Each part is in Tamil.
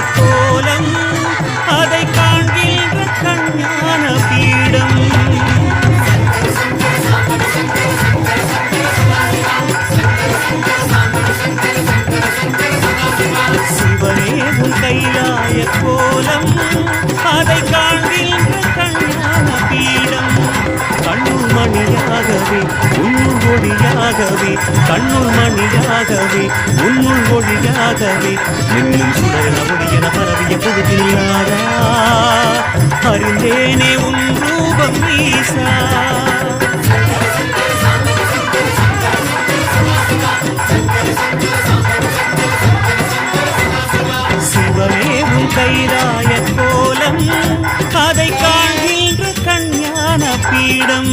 கைலாய ஒளியாகவே என்னும் சுடர் ஒளியன பரவிய பொழுதில்லாதா அறிந்தேனே உன் ரூபம் ஈசா சிவமே உன் கைராய கோலம் அதை காண்கின்ற கஞ்ஞான பீடம்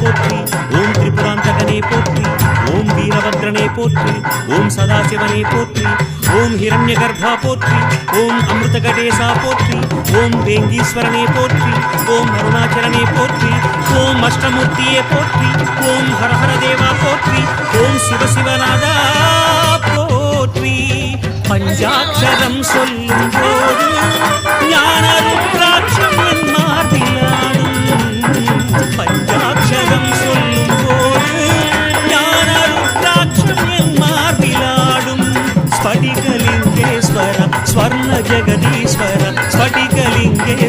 போற்றி ஓம் திரிபுராந்தகனே போற்றி ஓம் வீரபத்ரனே போற்றி ஓம் சதாசிவனே போற்றி ஓம் ஹிரண்ய கர்ப்பா போற்றி ஓம் அமிர்த கடேசா போற்றி ஓம் வேங்கீஸ்வரனே போற்றி ஓம் அருணாச்சலனே போற்றி ஓம் அஷ்டமூர்த்தியே போற்றி ஓம் ஹரஹர தேவா போற்றி ஓம் சிவசிவநாதா போற்றி பஞ்சாட்சரம் சொல்லும்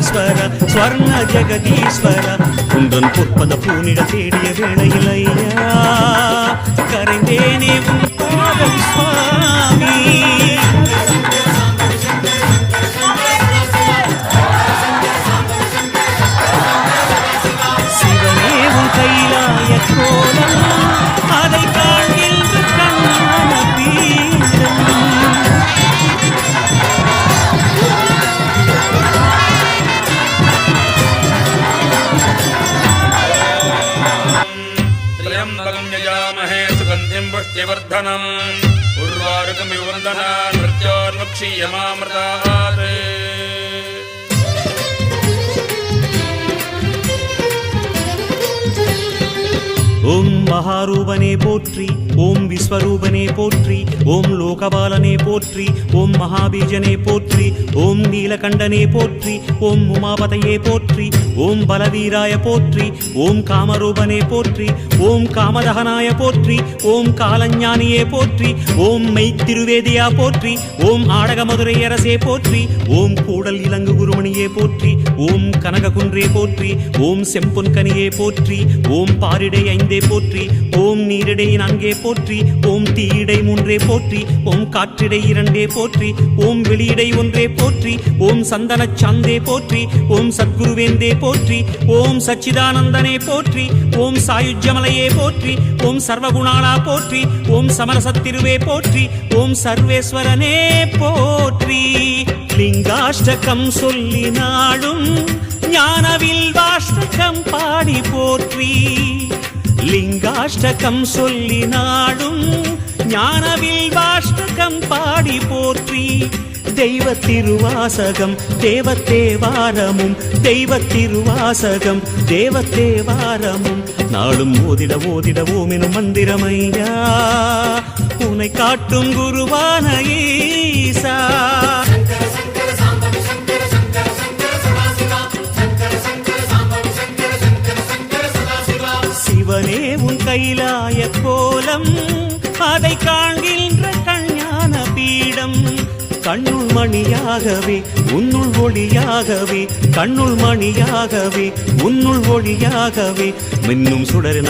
ஸ்படிகலிங்கேஸ்வர ஸ்வர்ண ஜெகதீஸ்வர குன்றன் பொற்பத பூனிட தேடிய வேளையில் ஐயா கரைந்தேனே உன் பாதம் சுவாமி பிரதிவர்தனம் உருவாருக்கும் விவர்தனா நிருத்தோர்வக்ஷீயமாமிருதாத் மகாரூபனே போற்றி ஓம் விஸ்வரூபனே போற்றி ஓம் லோகபாலனே போற்றி ஓம் மகாபீஜனே போற்றி ஓம் நீலகண்டனே போற்றி ஓம் உமாபதையே போற்றி ஓம் பலவீராய போற்றி ஓம் காமரூபனே போற்றி ஓம் காமதகனாய போற்றி ஓம் காலஞானியே போற்றி ஓம் மெய்த்திருவேதியா போற்றி ஓம் ஆடகமதுரை அரசே போற்றி ஓம் கூடல் இலங்கு குருமணியே போற்றி ஓம் கனககுன்றே போற்றி ஓம் செம்பொன்கனியே போற்றி ஓம் பாரிடை ஐந்தே போற்றி போற்றி ஓம் நீரிடை நான்கே போற்றி ஓம் தீயிடை மூன்றே போற்றி ஓம் காற்றிடை இரண்டே போற்றி ஓம் வெளியிடை ஒன்றே போற்றி ஓம் சந்தன சாந்தே போற்றி ஓம் சத்குருவேந்தே போற்றி ஓம் சச்சிதானந்தனே போற்றி ஓம் சாயுஜ்யமலையே போற்றி ஓம் சர்வகுணாளா போற்றி ஓம் சமரசத்திருவே போற்றி ஓம் சர்வேஸ்வரனே போற்றி லிங்காஷ்டகம் சொல்லி நாடும் ஞானவில் வாஷ்டகம் பாடி போற்றி லிங்காஷ்டகம் சொல்லி நாடும் ஞானவில் வாஷ்டகம் பாடி போற்றி. தெய்வ திருவாசகம் தேவத்தேவாரமும் தெய்வ திருவாசகம் தேவத்தேவாரமும். நாளும் ஓதிட ஓதிட ஓமெனும் மந்திரமையா. உனை காட்டும் குருவான ஈசா. கைலாய கோலம். அதை காண்கின்ற கண்ணான பீடம். கண்ணுள் மணியாகவே உன்னுள் ஒளியாகவே கண்ணுள் மணியாகவே உன்னுள் ஒளியாகவே மின்னும் சுடரின